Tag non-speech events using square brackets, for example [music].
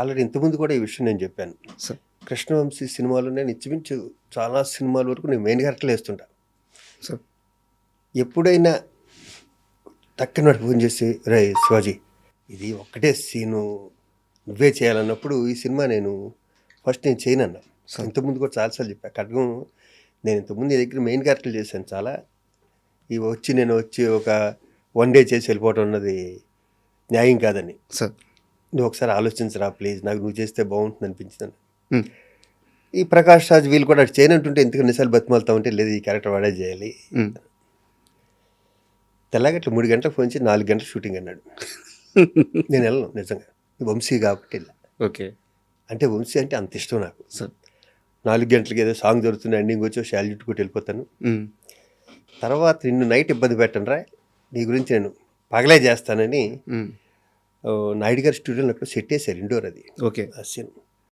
Already ఇంతకుముందు కూడా ఈ విషయం నేను చెప్పాను. సార్. కృష్ణవంశీ సినిమాలు నేను ఇంచుమించు చాలా సినిమాల వరకు నేను మెయిన్ క్యారెక్టర్లు వేస్తుంటా. సార్. ఎప్పుడైనా తక్కన ఫోన్ చేసి రే శివాజీ ఇది ఒక్కటే సీను. నువ్వే చేయాలన్నప్పుడు ఈ సినిమా నేను ఫస్ట్ నేను చేయను అన్నా. ఇంతకుముందు కూడా చాలాసార్లు చెప్పా. ఖడ్గం నేను ఇంతకుముందు నీ దగ్గర మెయిన్ క్యారెక్టర్లు చేశాను చాలా. ఇవి వచ్చి నేను వచ్చి ఒక వన్ డే చేసి వెళ్ళిపోవటం అన్నది న్యాయం కాదని. సార్. నువ్వు ఒకసారి ఆలోచించరా ప్లీజ్ నాకు నువ్వు చేస్తే బాగుంటుంది అనిపించింది. ఈ ప్రకాష్ రాజ్ వీళ్ళు కూడా అటు చేయనంటుంటే ఎందుకు నిసార్లు బతిమాలుతా ఉంటే లేదు ఈ క్యారెక్టర్ వాడే చేయాలి. తెల్లగట్ల మూడు గంటలకు ఫోన్ చేసి నాలుగు గంటల షూటింగ్ అన్నాడు. [laughs] నేను వెళ్ళను నిజంగా. వంశీ కాబట్టి వెళ్ళా. ఓకే. అంటే వంశీ అంటే అంత ఇష్టం నాకు. నాలుగు గంటలకి ఏదో సాంగ్ దొరుకుతుంది ఎండింగ్ వచ్చి షాల్ చుట్టుకుంటూ వెళ్ళిపోతాను. తర్వాత నిన్ను నైట్ ఇబ్బంది పెట్టను రా నీ గురించి నేను పగలే చేస్తానని నాయుడు గారి స్టూడియోలో అక్కడ సెట్ వేసారు ఇండోర్ అది. ఓకే. ఆ సీన్